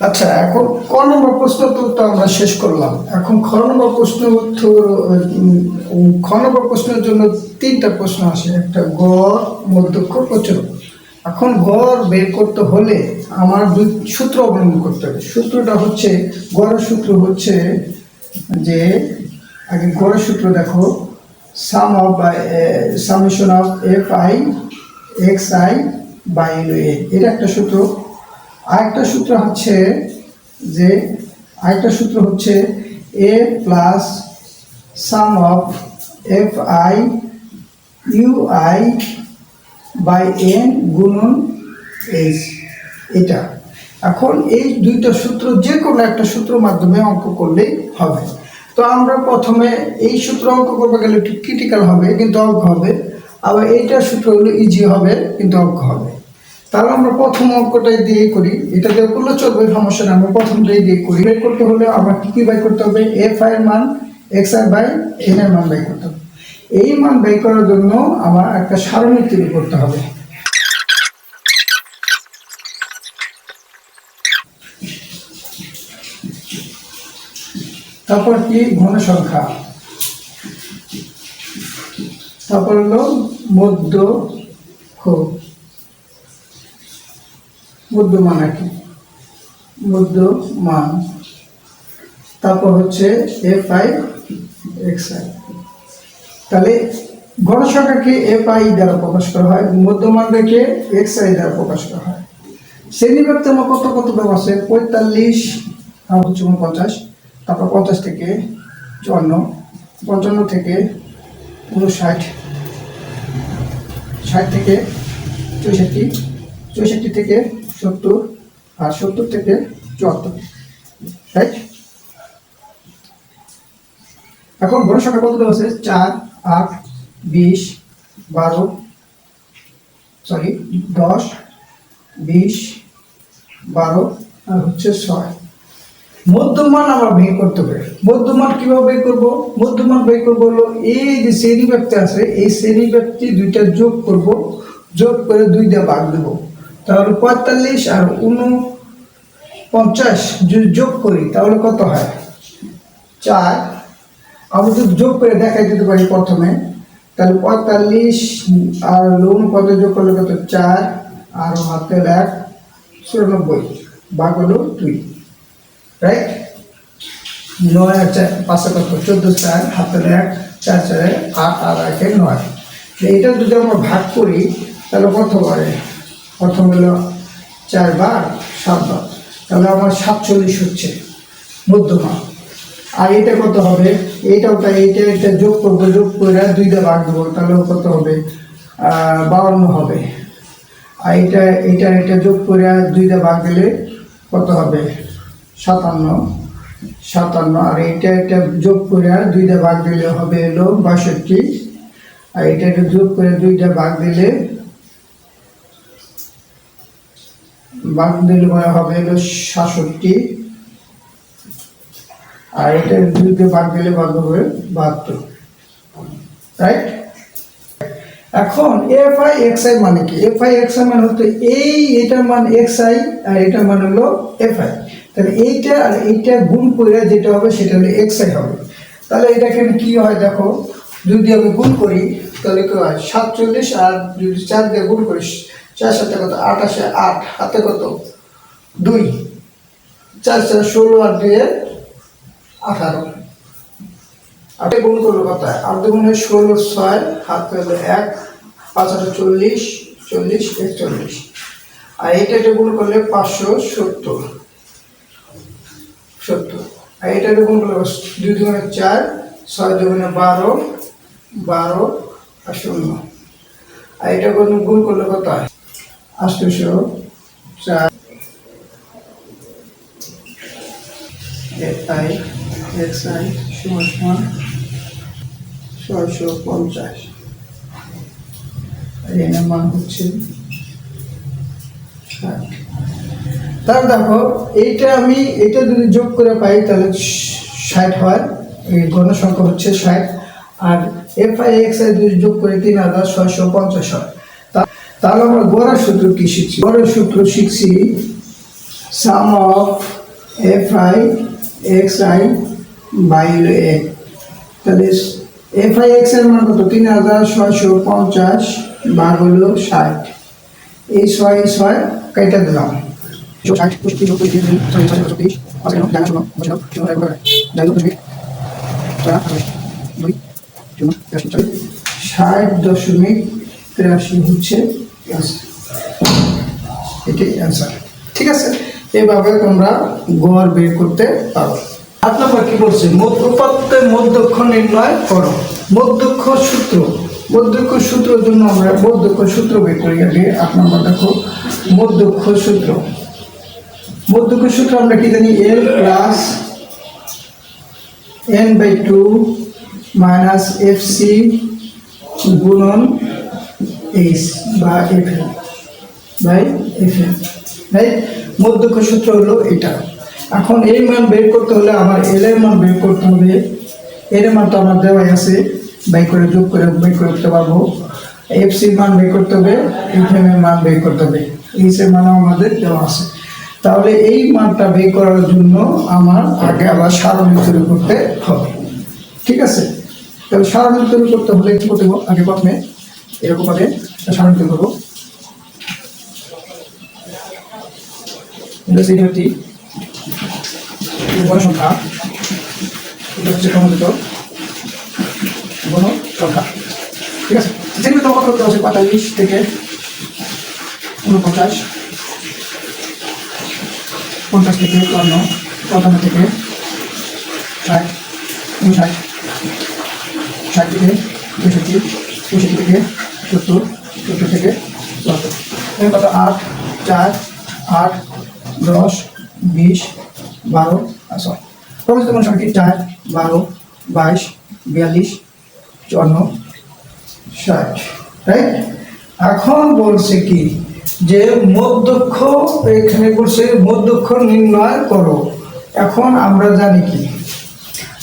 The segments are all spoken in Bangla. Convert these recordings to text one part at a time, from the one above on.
আচ্ছা এখন ক নম্বর প্রশ্ন উত্তরটা আমরা শেষ করলাম। এখন খ নম্বর প্রশ্ন খ নম্বর প্রশ্নের জন্য তিনটা প্রশ্ন আসে। একটা গড়, মধ্যক্ষ প্রচুর এখন গড় বের করতে হলে আমার দুই সূত্র অবলম্বন করতে হবে। সূত্রটা হচ্ছে, গড়ের সূত্র হচ্ছে যে, আগে গড়ের সূত্র দেখো। Sum of by summation of F I X I by A এটা একটা সূত্র। আরেকটা সূত্র হচ্ছে যে, আরেকটা সূত্র হচ্ছে A plus sum of F I U I by N গুণন এইচ এটা। এখন এই দুইটা সূত্র যে কোনো একটা সূত্রের মাধ্যমে অঙ্ক করলেই হবে। তো আমরা প্রথমে এই সূত্র অঙ্ক করতে গেলে একটু ক্রিটিক্যাল হবে, কিন্তু অঙ্ক হবে। আবার এইটা সূত্র হলো ইজি হবে, কিন্তু অঙ্ক হবে। তাহলে আমরা প্রথম অঙ্কটাই দিয়ে করি। এটা দিয়ে করলে চলবে, সমস্যা নেই, আমরা প্রথমটাই দিয়ে করি। বের করতে হলে আমরা কী কী বাই করতে হবে? এফ আই এর মান এক্স আই বাই এন এর মান বাই করতে হবে। এই মান বাই করার জন্য আমার একটা সারণী তৈরি করতে হবে। তারপর কি? ঘন সংখ্যা। তারপর হলো মধ্য ক্ষোভ মধ্যমান আর কি। মধ্যমান। তারপর হচ্ছে এফ আই এক্স আই তাহলে গণসংখ্যাকে এফ আই দ্বারা প্রকাশ করা হয় মধ্যমানকে এক্স আই দ্বারা প্রকাশ করা হয়। শ্রেণীব্যাপ্তি আমার কত কত দাম আছে? পঁয়তাল্লিশ আর হচ্ছে উনপঞ্চাশ। তারপর পঞ্চাশ থেকে চুয়ান্ন। পঞ্চান্ন থেকে উনষাট। ষাট থেকে চৌষট্টি। চৌষট্টি থেকে সত্তর আর সত্তর থেকে চুয়াত্তর এখন বড় সংখ্যা আছে? চার, আট, বিশ, বারো সরি দশ, বিশ, বারো, আর হচ্ছে ছয়। মধ্যমান আমরা বের করতে হবে মধ্যমান কীভাবে বের করব? মধ্যমান বের করব হলো এই যে শ্রেণি ব্যক্তি আছে, এই শ্রেণি ব্যক্তি দুইটা যোগ করব, যোগ করে দুইটা ভাগ দেবো। তাহলে পঁয়তাল্লিশ আর উনপঞ্চাশ যদি যোগ করি, তাহলে কত হয়? চার। আমরা যদি যোগ করে দেখাই দিতে পারি প্রথমে, তাহলে পঁয়তাল্লিশ আর উনপঞ্চাশ যোগ করলে কত? চার। আর হাতের এক, চুরানব্বই। ভাগ হলো দুই। রাইট নয় আর চার, পাঁচে কত? চোদ্দ চার, হাতের এক, চার চারে আট আর একে নয়। এটা যদি আমরা ভাগ করি, তাহলে কত পারে প্রথম হলো চার বার সাত বার তাহলে আমার সাতচল্লিশ হচ্ছে, মধ্যমা। আর এটা কত হবে? এইটা তাই এইটা এটা যোগ করব, যোগ করে দুইটা ভাগ দেবো তাহলে কত হবে? বাউন্ন হবে। আর এটা এটা এটা যোগ করে দুইটা ভাগ দিলে কত হবে? সাতান্ন। সাতান্ন, আর এটা এটা যোগ করে দুইটা ভাগ দিলে হবে এলো বাষট্টি। আর এটা যোগ করে দুইটা ভাগ দিলে দিলে হবে এলো সাতষট্টি। আর এটা দুইটা ভাগ দিলে ভাগ হবে বাহাত্তর। রাইট এখন এফ আই এক্স আই মানে কি? এফ আই এক্স আই মানে হচ্ছে এই এটার মান এক্স আই আর এটার মান হলো এফ আই তাহলে এইটা আর এইটা গুণ করে যেটা হবে সেটা হলো এক্স আই হবে। তাহলে এটা এখানে কি হয় দেখো? যদি আমি গুণ করি, তাহলে কি হয়? সাতচল্লিশ আর যদি চার দিয়ে গুণ করি চার সাথে কত আঠাশে আট, হাতে কত? দুই। চার চার ষোলো আর দুয়ে আঠারো। আটে গুণ করল হয়? আট দুগুণে ষোলো, ছয় হাত হলো এক, পাঁচ আটে চল্লিশ চল্লিশ, একচল্লিশ। আর এটা এটা গুণ করলে পাঁচশো সত্তর। সত্তর। আর এটা এটা গুণ করলে দুই দুগুণে চার, ছয় দুগুণে বারো বারো আর শূন্য। আর এটা গুণ করলে কত হয়? আষ্টশো চার আই এক্স আই সমান সমান ছয়শো পঞ্চাশ। এর মান হচ্ছে তাহলে দেখো, এইটা আমি এটা যদি যোগ করে পাই, তাহলে ষাট হয়। গণসংখ্যা হচ্ছে ষাট। আর এফ আই এক্স আই যদি যোগ করে তিন হাজার ছয়শো পঞ্চাশ হয়। তাহলে আমরা গড়ের সূত্র কি শিখছি? গড়ের সূত্র শিখছি sum of F I X I by A তাহলে এফ আই এক্সের মান কত? তিন হাজার ছয়শো পঞ্চাশ ভাগ হলো ষাট। এই ছয় ছয় কেটে দিলাম। ষাট ষাট দশমিক তিরাশি হচ্ছে। এটাই ঠিক আছে? এইভাবে তোমরা গড় বের করতে পারো। আট নম্বর কি বলছে? উপাত্তে মধ্যক্ষ নির্ণয় করো। মধ্যক্ষ সূত্র। মধ্যক্ষ সূত্রের জন্য আমরা মধ্যক্ষ সূত্র বের করি। আগে আট নম্বর দেখো। মধ্যক্ষ সূত্র। মধ্যক্ষ সূত্র আমরা কি জানি? L plus N by two minus F C গুণন এইচ বা F M by F M right মধ্যক্ষ সূত্র হলো এটা। এখন এই মান বের করতে হলে আমার এল এর মান বের করতে হবে। এর মান তো আমার দেওয়াই আছে। বাই করে যোগ করে বের করতে পারব। এফ সির মান বের করতে হবে এফ এম এর মান বের করতে হবে। এইচ এর মানও আমাদের দেওয়া আছে। তাহলে এই মানটা বের করার জন্য আমার আগে আবার সারণী তৈরি করতে হবে। ঠিক আছে? তাহলে সারণী তৈরি করতে হলে কি করতে হবে? আগে প্রথমে এরকমভাবে তৈরি করব। এটা হচ্ছে বড় সংখ্যা। এটা হচ্ছে ক্রমাগত বড় সংখ্যা। ঠিক আছে? যেগুলো তোমার করতে হচ্ছে পঁয়তাল্লিশ থেকে উনপঞ্চাশ পঞ্চাশ থেকে চুয়ান্ন চুয়ান্ন থেকে ষাট উনষাট ষাট থেকে পঁয়ষট্টি পঁয়ষট্টি থেকে সত্তর। সত্তর থেকে চুয়াত্তর এর আট, চার, আট, দশ, বিশ, বারো আর ছয় প্রবেশ সংখ্যা চার, বারো, বাইশ, বিয়াল্লিশ, চুয়ান্ন, ষাট। রাইট এখন বলছে কি? যে মধ্যক্ষ এখানে বলছে মধ্যক্ষ নির্ণয় করো। এখন আমরা জানি কি?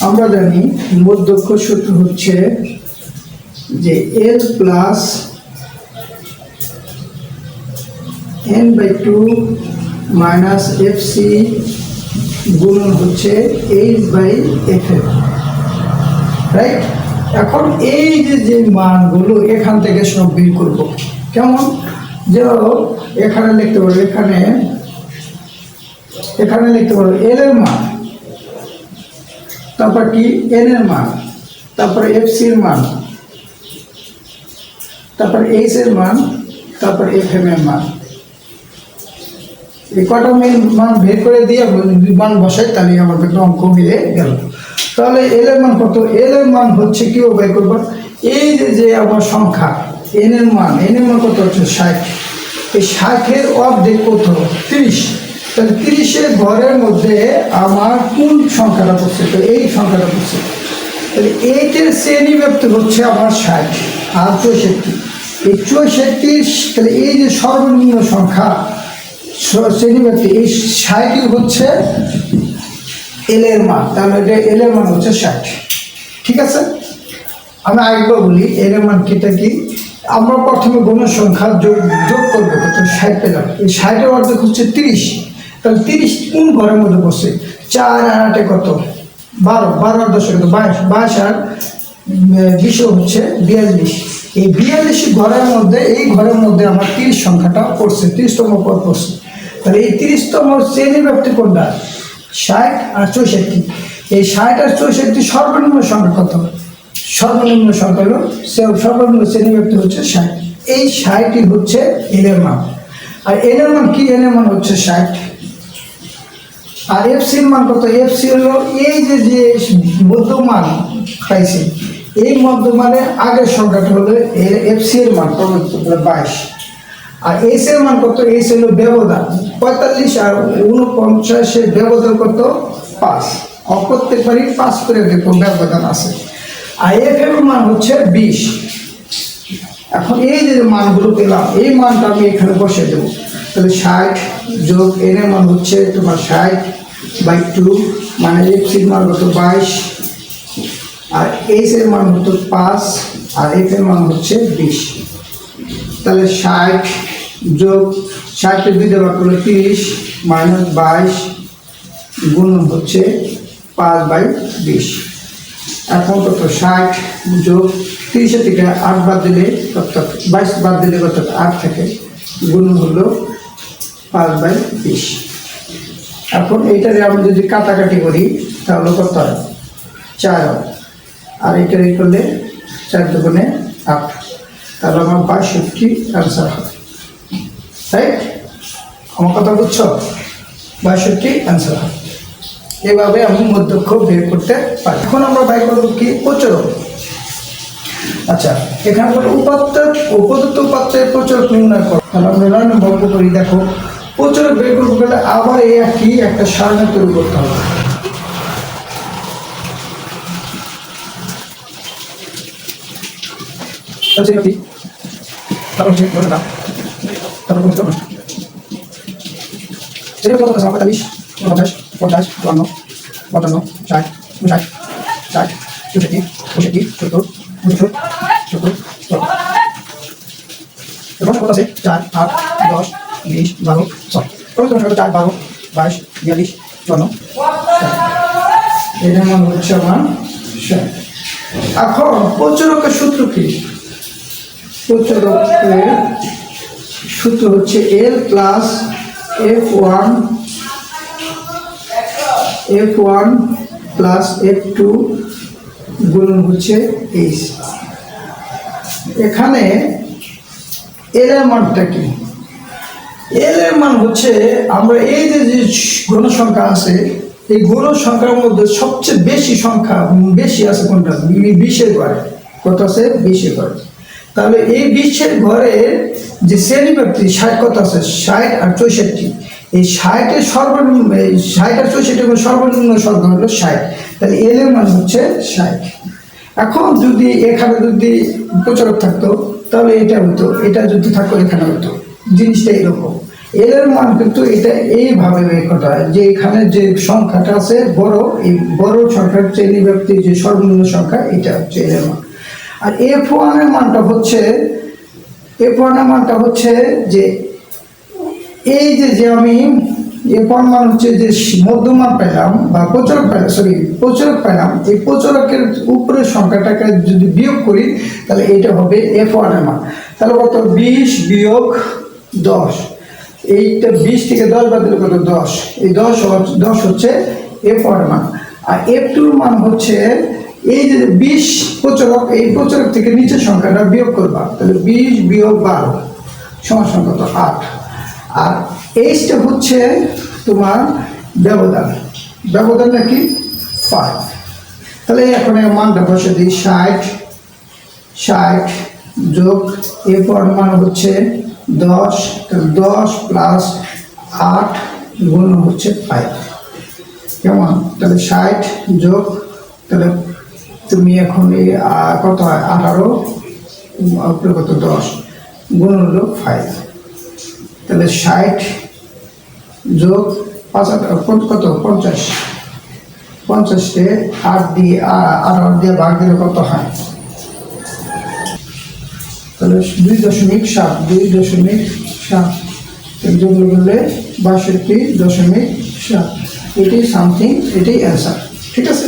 আমরা জানি মধ্যক্ষ সূত্র হচ্ছে যে L plus N by two minus F C গুণন হচ্ছে H by F F right এখন এই যে যে মানগুলো এখান থেকে সব বের করব। কেমন? যে এখানে লিখতে পারব এখানে এখানে লিখতে পারব এল এর মান। তারপর কি? এন এর মান। তারপর এফ সির মান। তারপর এইচ এর মান। তারপর এফ এম এর মান। এই কটা মেন বের করে দিয়ে মান বসাই, তাহলে একটা অঙ্ক হয়ে গেল। তাহলে এল এর মান কত? এল এর মান হচ্ছে কি বের করব? এই যে আমার সংখ্যা এন এর মান এন এর মান কত হচ্ছে? ষাট। এই ষাটের অর্ধেক কত? তিরিশ। তাহলে তিরিশের ঘরের মধ্যে আমার কোন সংখ্যাটা পড়ছে? তো এই সংখ্যাটা পড়ছে। তাহলে এইটের শ্রেণি ব্যক্তি হচ্ছে আমার ষাট, আর চৌষট্টি। এই চৌষট্টির, তাহলে এই যে সর্বনিম্ন সংখ্যা স- এই ষাটই হচ্ছে এল এর মান। তাহলে এটা এল মান হচ্ছে ষাট। ঠিক আছে? আমি আরেকবার বলি এল এর মান কিটা কি? আমরা প্রথমে গণের সংখ্যা যোগ যোগ করব কত ষাট পেলাম। এই ষাটের অর্ধেক হচ্ছে তিরিশ। তাহলে তিরিশ কোন ঘরের মধ্যে বসে? চার আর আটে কত? বারো। বারো আর দশে কত? বাইশ। বাইশ আর বিশ হচ্ছে বিয়াল্লিশ। এই বিয়াল্লিশ ঘরের মধ্যে, এই ঘরের মধ্যে আমার তিরিশ সংখ্যাটা পড়ছে, তিরিশতম পর পড়ছে। তাহলে এই তিরিশতম শ্রেণি ব্যক্তি কোনটা? ষাট আর চৌষট্টি। এই ষাট আর চৌষট্টি সর্বনিম্ন সংখ্যা কত? সর্বনিম্ন সংখ্যা হলো সর্বনিম্ন শ্রেণি ব্যক্তি হচ্ছে ষাট। এই ষাটই হচ্ছে এনের মান। আর এনের মান কি? এনের মান হচ্ছে ষাট। আর এফ সির মান কত? এফ সি হলো এই যে যে মধ্যমান খাইছে এই মধ্যমানে আগের সংখ্যাটা হলো এফ সি এর মান বাইশ। আর এইচ এর মান কত? এইচ হলো ব্যবধান। পঁয়তাল্লিশ আর উনপঞ্চাশের ব্যবধান কত? পাঁচ। অপ্রত্যেক বাড়ি পাঁচ করে দেখো ব্যবধান আছে। আর এফ এর মান হচ্ছে বিশ। এখন এই যে মানগুলো পেলাম, এই মানটা আমি এখানে বসে দেবো। তাহলে ষাট যোগ এন এর মান হচ্ছে তোমার ষাট বাই টু মানে এফ সির মান হতো বাইশ, আর এইচ এর মান হতো পাঁচ, আর এফ এর মান হচ্ছে বিশ। তাহলে ষাট যোগ ষাটের দুই দেওয়া করলে তিরিশ মাইনাস বাইশ গুণ হচ্ছে পাঁচ বাই বিশ। এখন কত ষাট যোগ তিরিশের থেকে আট বাদ দিলে অর্থাৎ বাইশ বাদ দিলে অর্থাৎ আট থেকে গুণ হলো পাঁচ বাই বিশ। এখন এইটারে আমরা যদি কাটাকাটি করি, তাহলে কত হয়? চার হয়। আর এইটারে করলে চার দুগুণে আট। তাহলে আমার বাষট্টি অ্যান্সার হবে। রাইট আমার কথা বুঝছ? বাষট্টি অ্যান্সার হবে এভাবে আমি মধ্যক্ষ বের করতে পারি। এখন আমরা বাই করব কি? প্রচুরক আচ্ছা এখানে বলে উপাত্ত, উপদত্ত উপাত্তের প্রচুরক নির্ণয় করো। তাহলে আমরা নয় নম্বর করি, দেখো। প্রচুরক বের করতে গেলে আবার এই একই একটা সারণী তৈরি করতে হবে। আচ্ছা কি? তারপর হচ্ছে ধরে নাও তারপর করতে হবে সেটা কত আছে পঁয়তাল্লিশ পঞ্চাশ পঞ্চাশ চুয়ান্ন, পঞ্চান্ন, ষাট ষাট ষাট, চৌষট্টি, পঁয়ষট্টি, সত্তর, উনসত্তর, সত্তর এবার কত আছে চার, আট, দশ, বিশ, বারো, ছয়। তোমার সাথে চার, বারো, বাইশ, বিয়াল্লিশ, চুয়ান্ন এটা মনে হচ্ছে আমার এখন প্রচুরকের সূত্র কি? প্রচুরকের সূত্র হচ্ছে L plus F one F one plus F two গুণ হচ্ছে এইচ এখানে এল এর মানটা কি? এল এর মান হচ্ছে আমরা এই যে যে ঘন সংখ্যা আছে, এই ঘন সংখ্যার মধ্যে সবচেয়ে বেশি সংখ্যা বেশি আছে কোনটা? বিশের ঘরে। কত আছে? বিশের ঘরে। তাহলে এই বিশ্বের ঘরে যে শ্রেণি ব্যক্তি, ষাট কত আছে? ষাট আর চৌষট্টি। এই ষাটের সর্বনিম্ন ষাট আর চৌষট্টি সর্বনিম্ন সংখ্যা হলো ষাট। তাহলে এল মান হচ্ছে ষাট। এখন যদি এখানে যদি প্রচারক থাকতো, তাহলে এটা হতো, এটা যদি থাকতো, এখানে হতো। জিনিসটা এরকম। এল এর মান কিন্তু এটা এইভাবে হয় যে এখানে যে সংখ্যাটা আছে বড়, এই বড় সংখ্যার শ্রেণি ব্যক্তির যে সর্বনিম্ন সংখ্যা, এটা হচ্ছে এল এর মান। আর এফ ওয়ানের মানটা হচ্ছে এফ ওয়ানের মানটা হচ্ছে যে এই যে যে আমি এ মান হচ্ছে যে মধ্যমান পেলাম বা প্রচারক পেলাম সরি প্রচারক পেলাম, এই প্রচারকের উপরের সংখ্যাটাকে যদি বিয়োগ করি, তাহলে এটা হবে এফ ওয়ানের মান। তাহলে কত? বিশ বিয়োগ দশ। এইটা বিশ থেকে দশ বাদ দিলে কত? দশ। এই দশ দশ হচ্ছে এফ ওয়ানের মান। আর এফ টুর মান হচ্ছে এই যে বিশ প্রচারক এই প্রচারক থেকে নিচের সংখ্যাটা বিয়োগ করবা। তাহলে বিশ বিয়োগ বারো, সমান সংখ্যা তো আট। আর এইচটা হচ্ছে তোমার ব্যবধান। ব্যবধান নাকি ফাইভ তাহলে এখন মানটা বসে দিই, ষাট ষাট যোগ, এরপর মান হচ্ছে দশ। দশ প্লাস আট গুণ হচ্ছে ফাইভ কেমন? তাহলে ষাট যোগ, তাহলে তুমি এখন এই কত হয়? আঠারো কত? দশ। গুণ হলো ফাইভ তাহলে ষাট যোগ পাঁচ কত? পঞ্চাশ। পঞ্চাশকে আট দিয়ে আঠারো দিয়ে ভাগ দিলে কত হয়? তাহলে দুই দশমিক সাত, দুই দশমিক সাত। যোগ করলে বাষট্টি দশমিক সাত। এটি সামথিং এটি অ্যান্সার ঠিক আছে?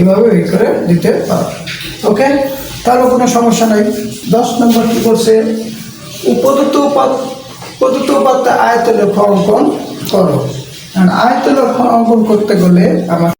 এভাবে বের করে দিতে পারো। ওকে তারও কোনো সমস্যা নাই। দশ নম্বর কী করছে উপদত্ত উপদত্ত উপাত্ত আয়তলে অঙ্কন করো। আয়তলে আয়তলেখ অঙ্কন করতে গেলে আমার